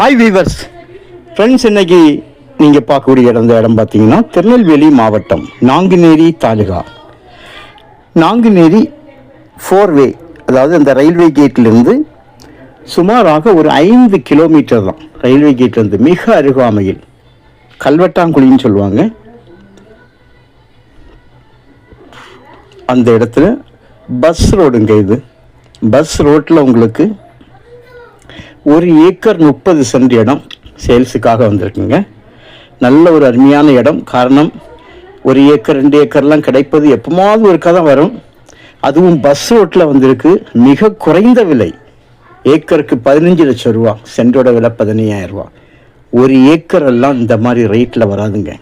Hi viewers friends இன்னைக்கு நீங்கள் பார்க்கக்கூடிய இடம் இந்த இடம் பார்த்தீங்கன்னா திருநெல்வேலி மாவட்டம் நாங்குநேரி தாலுகா. நாங்குநேரி ஃபோர்வே அதாவது அந்த ரயில்வே கேட்லேருந்து சுமாராக ஒரு ஐந்து கிலோமீட்டர் தான். ரயில்வே கேட்லேருந்து மிக அருகாமையில். கல்வெட்டாங்குழின்னு சொல்லுவாங்க. அந்த இடத்துல பஸ் ரோடுங்க இது. பஸ் ரோட்டில் உங்களுக்கு ஒரு ஏக்கர் முப்பது சென்ட் இடம் சேல்ஸுக்காக வந்திருக்குங்க. நல்ல ஒரு அருமையான இடம். காரணம் ஒரு ஏக்கர் ரெண்டு ஏக்கர்லாம் கிடைப்பது எப்போமாவது ஒருக்கா தான் வரும். அதுவும் பஸ் ரோட்டில் வந்திருக்கு. மிக குறைந்த விலை. ஏக்கருக்கு பதினஞ்சு லட்சம் ரூபா. சென்டோட விலை பதினையாயிரம் ரூபா. ஒரு ஏக்கர் எல்லாம் இந்த மாதிரி ரேட்டில் வராதுங்க.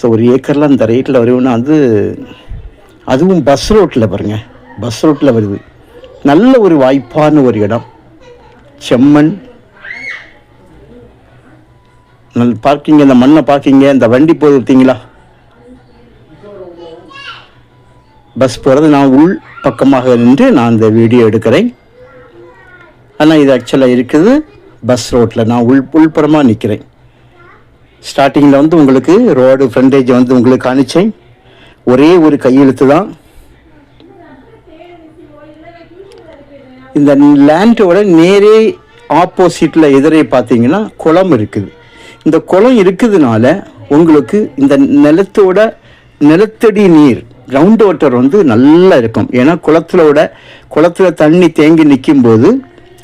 ஸோ ஒரு ஏக்கர்லாம் இந்த ரேட்டில் வருவோன்னா அது அதுவும் பஸ் ரோட்டில் பாருங்க. பஸ் ரோட்டில் வருது. நல்ல ஒரு வாய்ப்பான ஒரு இடம். செம்மண். நல் பார்க்கிங்க இந்த மண்ணை பார்க்கிங்க இந்த வண்டி போகுது பார்த்தீங்களா? பஸ் போகிறது நான் உள் பக்கமாக நின்று நான் இந்த வீடியோ எடுக்கிறேன். ஆனால் இது ஆக்சுவலாக இருக்குது. பஸ் ரோட்டில் நான் உள் உள்புறமாக நிற்கிறேன் ஸ்டார்டிங்கில் வந்து உங்களுக்கு ரோடு ஃப்ரண்டேஜ் வந்து உங்களுக்கு காணிச்சேன் ஒரே ஒரு கையெழுத்து தான். இந்த லேண்டோட நேரே ஆப்போசிட்டில் எதிரே பார்த்தீங்கன்னா குளம் இருக்குது. இந்த குளம் இருக்குதுனால உங்களுக்கு இந்த நிலத்தோட நிலத்தடி நீர் கிரவுண்ட் வாட்டர் வந்து நல்லா இருக்கும். ஏன்னா குளத்திலோட குளத்துல தண்ணி தேங்கி நிற்கும் போது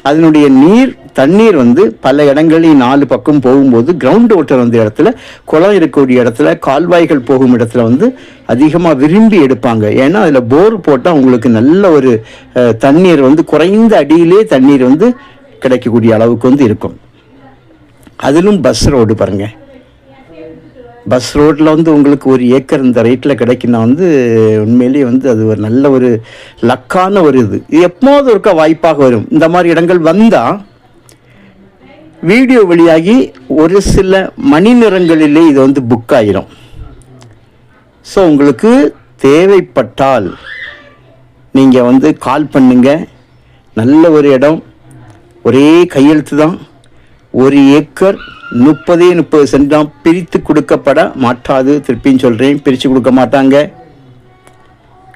அதனுடைய நீர் தண்ணீர் வந்து பல இடங்களில் நாலு பக்கம் போகும்போது கிரவுண்ட் வாட்டர் வந்த இடத்துல குளம் இருக்கக்கூடிய இடத்துல கால்வாய்கள் போகும் இடத்துல வந்து அதிகமாக விரும்பி எடுப்பாங்க. ஏன்னா அதில் போர் போட்டால் உங்களுக்கு நல்ல ஒரு தண்ணீர் வந்து குறைந்த அடியிலே தண்ணீர் வந்து கிடைக்கக்கூடிய அளவுக்கு வந்து இருக்கும். அதிலும் பஸ் ரோடு பாருங்கள் பஸ் ரோட்டில் வந்து உங்களுக்கு ஒரு ஏக்கர் இந்த ரேட்டில் கிடைக்குன்னா வந்து உண்மையிலேயே வந்து அது ஒரு நல்ல ஒரு லக்கான ஒரு இது. இது எப்போது ஒருக்கா வாய்ப்பாக வரும். இந்த மாதிரி இடங்கள் வந்தால் வீடியோ வெளியாகி ஒரு சில மணி நேரங்களிலே இது வந்து புக் ஆயிரும். ஸோ உங்களுக்கு தேவைப்பட்டால் நீங்கள் வந்து கால் பண்ணுங்க. நல்ல ஒரு இடம் ஒரே கையெழுத்து தான். ஒரு ஏக்கர் முப்பதே முப்பது சென்ட் தான் பிரித்து கொடுக்கப்பட மாட்டாது திருப்பின்னு சொல்கிறேன் பிரித்து கொடுக்க மாட்டாங்க.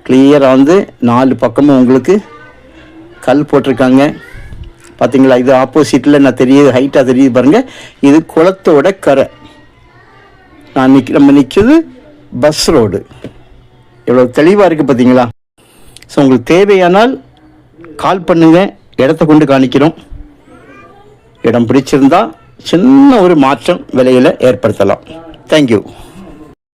கிளியராக வந்து நாலு பக்கமும் உங்களுக்கு கல் போட்டிருக்காங்க. பார்த்தீங்களா இது ஆப்போசிட்டில் நான் தெரியுது ஹைட்டாக தெரியுது பாருங்கள் இது குளத்தோட கரை. நான் நிக் நம்ம நிற்கிறது பஸ் ரோடு எவ்வளோ தெளிவாக இருக்குது பார்த்தீங்களா ஸோ உங்களுக்கு தேவையானால் கால் பண்ணுங்கள் இடத்த கொண்டு காணிக்கிறோம். இடம் பிடிச்சிருந்தால் சின்ன ஒரு மாற்றம் விலையில் ஏற்படுத்தலாம். தேங்க்யூ